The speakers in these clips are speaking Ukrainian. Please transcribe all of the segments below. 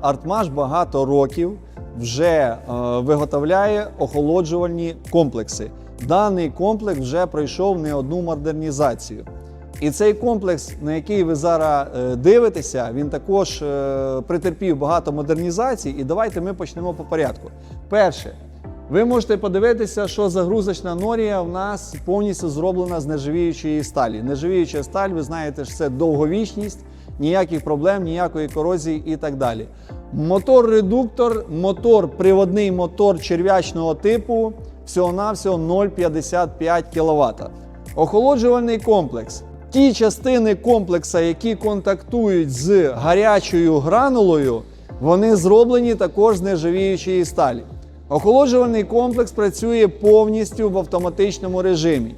Артмаш багато років вже е, виготовляє охолоджувальні комплекси. Даний комплекс вже пройшов не одну модернізацію. І цей комплекс, на який ви зараз е, дивитеся, він також е, претерпів багато модернізацій. І давайте ми почнемо по порядку. Перше, ви можете подивитися, що загрузочна норія в нас повністю зроблена з нержавіючої сталі. Нержавіюча сталь, ви знаєте, що це довговічність, ніяких проблем, ніякої корозії і так далі. Мотор-редуктор, мотор, приводний мотор черв'ячного типу, всього-навсього 0,55 кВт. Охолоджувальний комплекс. Ті частини комплекса, які контактують з гарячою гранулою, вони зроблені також з нержавіючої сталі. Охолоджувальний комплекс працює повністю в автоматичному режимі.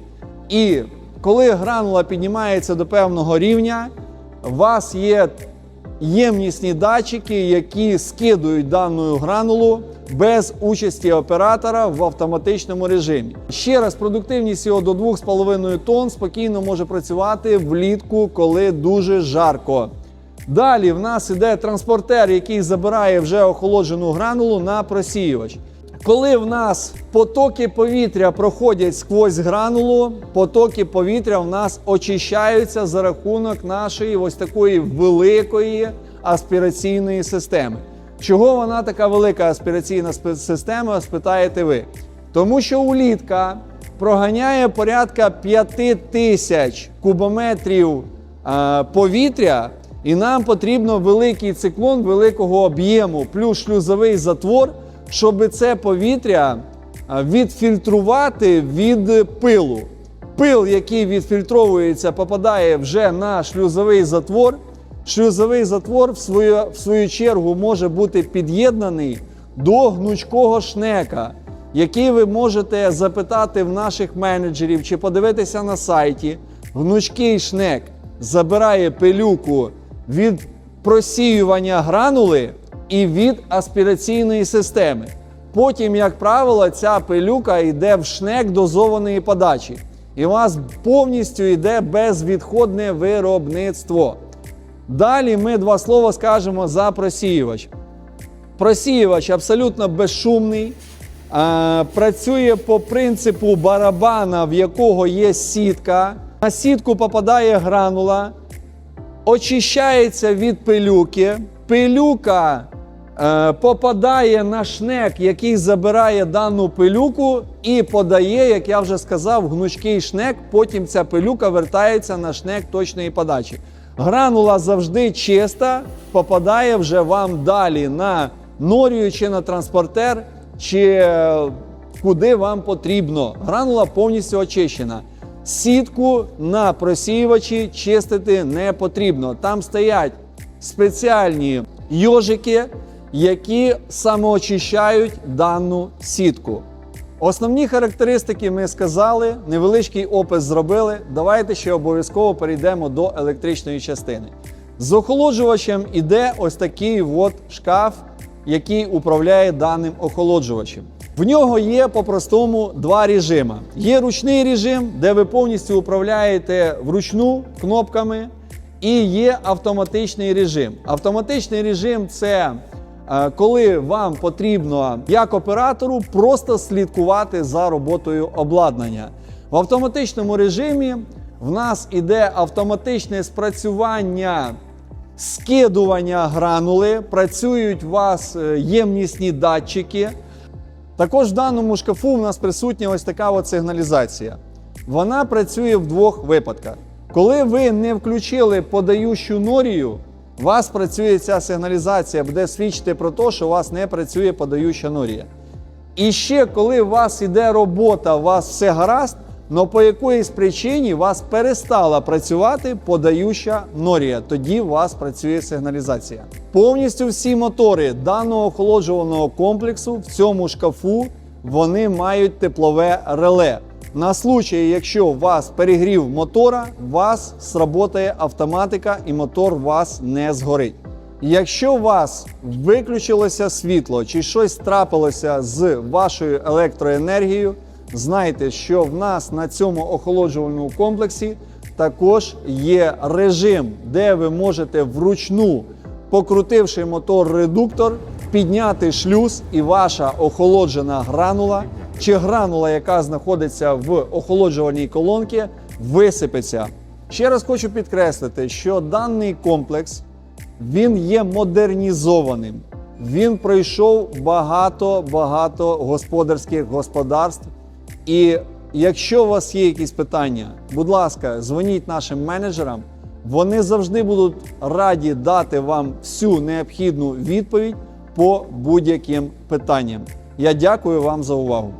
І коли гранула піднімається до певного рівня, у вас є ємнісні датчики, які скидують дану гранулу без участі оператора в автоматичному режимі. Ще раз, продуктивність його до 2,5 тонн спокійно може працювати влітку, коли дуже жарко. Далі в нас іде транспортер, який забирає вже охолоджену гранулу на просіювач. Коли в нас потоки повітря проходять сквозь гранулу, потоки повітря в нас очищаються за рахунок нашої ось такої великої аспіраційної системи. Чого вона така велика аспіраційна система, спитаєте ви? Тому що улітка проганяє порядка 5 тисяч кубометрів е, повітря, і нам потрібно великий циклон великого об'єму, плюс шлюзовий затвор, щоб це повітря е, відфільтрувати від пилу. Пил, який відфільтровується, попадає вже на шлюзовий затвор. Шлюзовий затвор, в свою, в свою чергу, може бути під'єднаний до гнучкого шнека, який ви можете запитати в наших менеджерів чи подивитися на сайті. Гнучкий шнек забирає пилюку від просіювання гранули і від аспіраційної системи. Потім, як правило, ця пилюка йде в шнек дозованої подачі. І у вас повністю йде безвідходне виробництво. Далі ми два слова скажемо за просіювач. Просіювач абсолютно безшумний, е, працює по принципу барабана, в якого є сітка. На сітку попадає гранула, очищається від пилюки. Пилюка попадає на шнек, який забирає дану пилюку і подає, як я вже сказав, гнучкий шнек. Потім ця пилюка вертається на шнек точної подачі. Гранула завжди чиста, попадає вже вам далі на норію чи на транспортер, чи е, куди вам потрібно. Гранула повністю очищена. Сітку на просіювачі чистити не потрібно. Там стоять спеціальні йожики, які самоочищають дану сітку. Основні характеристики ми сказали, невеличкий опис зробили. Давайте ще обов'язково перейдемо до електричної частини. З охолоджувачем іде ось такий от шкаф, який управляє даним охолоджувачем. В нього є по-простому два режими. Є ручний режим, де ви повністю управляєте вручну кнопками, і є автоматичний режим. Автоматичний режим це коли вам потрібно як оператору просто слідкувати за роботою обладнання. В автоматичному режимі в нас іде автоматичне спрацювання скидування гранули, працюють у вас е, ємнісні датчики. Також в даному шкафу в нас присутня ось така от сигналізація. Вона працює в двох випадках. Коли ви не включили подаючу норію, у вас працює ця сигналізація, буде свідчити про те, що у вас не працює подаюча норія. І ще коли у вас іде робота, у вас все гаразд, але по якоїсь причині у вас перестала працювати подаюча норія. Тоді у вас працює сигналізація. Повністю всі мотори даного охолоджуваного комплексу в цьому шкафу вони мають теплове реле. На случай, якщо вас перегрів мотора, вас сработає автоматика і мотор вас не згорить. Якщо у вас виключилося світло чи щось трапилося з вашою електроенергією, знайте, що в нас на цьому охолоджувальному комплексі також є режим, де ви можете вручну покрутивши мотор-редуктор, підняти шлюз, і ваша охолоджена гранула чи гранула, яка знаходиться в охолоджувальній колонці, висипеться. Ще раз хочу підкреслити, що даний комплекс він є модернізованим. Він пройшов багато-багато господарських господарств. І якщо у вас є якісь питання, будь ласка, дзвоніть нашим менеджерам. Вони завжди будуть раді дати вам всю необхідну відповідь по будь-яким питанням. Я дякую вам за увагу.